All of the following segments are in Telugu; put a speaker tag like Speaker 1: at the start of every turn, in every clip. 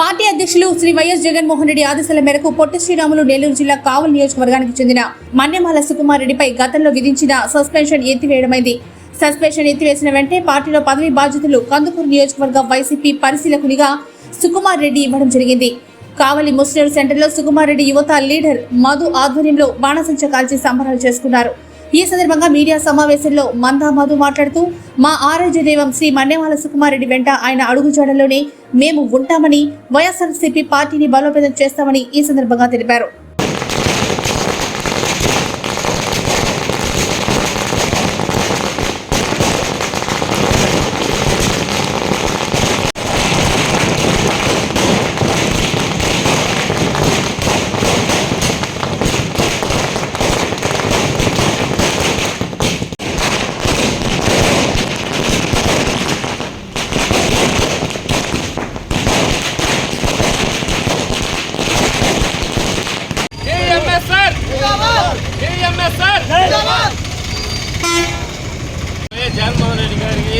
Speaker 1: పార్టీ అధ్యక్షులు శ్రీ వైఎస్ జగన్మోహన్ రెడ్డి ఆదేశాల మేరకు పొట్టి శ్రీరాములు నెల్లూరు జిల్లా కావలి నియోజకవర్గానికి చెందిన మన్యమాల సుకుమార్ రెడ్డిపై గతంలో విధించిన సస్పెన్షన్ ఎత్తివేయడమైంది. సస్పెన్షన్ ఎత్తివేసిన వెంటనే పార్టీలో పదవి బాధ్యతలు కందుకూరు నియోజకవర్గ వైసీపీ పరిశీలకునిగా సుకుమార్ రెడ్డి ఇవ్వడం జరిగింది. కావలి ముస్లిం సెంటర్లో సుకుమార్ రెడ్డి యువత లీడర్ మధు ఆధ్వర్యంలో బాణసంచ కాల్చి సంబరాలు చేసుకున్నారు. ఈ సందర్భంగా మీడియా సమావేశంలో మందా మధు మాట్లాడుతూ మా ఆరోగ్య దైవం శ్రీ మన్నేవాల సుకుమారెడ్డి వెంట ఆయన అడుగుజాడలోనే మేము ఉంటామని వైఎస్ఆర్సీపీ పార్టీని బలోపేతం చేస్తామని ఈ సందర్భంగా తెలిపారు.
Speaker 2: జగన్మోహన్ రెడ్డి గారికి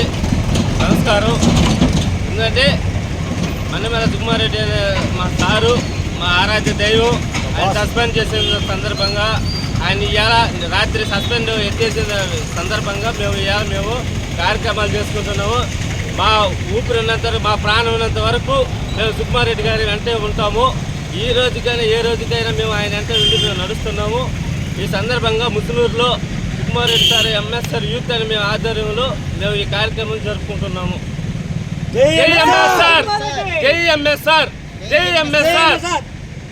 Speaker 2: నమస్కారం. ఎందుకంటే మన్నమల సుకుమారెడ్డి అనే మా సారు మా ఆరాధ్య దైవం ఆయన సస్పెండ్ చేసిన సందర్భంగా ఆయన ఇవాళ రాత్రి సస్పెండ్ ఎత్తేసిన సందర్భంగా మేము ఇవాళ మేము కార్యక్రమాలు చేసుకుంటున్నాము. మా ఊపిరి ఉన్నంత మా ప్రాణం ఉన్నంత వరకు మేము సుకుమారెడ్డి గారి వెంటే ఉంటాము. ఈ రోజుకైనా ఏ రోజుకైనా మేము ఆయన వెంట ఉండి మేము నడుస్తున్నాము. ఈ సందర్భంగా ముసునూరులో సుకుమారెడ్డి సార్ ఎంఎస్ఆర్ యూత్ అని మేము ఆధ్వర్యంలో మేము ఈ కార్యక్రమం జరుపుకుంటున్నాము. జై ఎంఎస్ఆర్! జై ఎంఎస్ఆర్! జై ఎంఎస్ఆర్!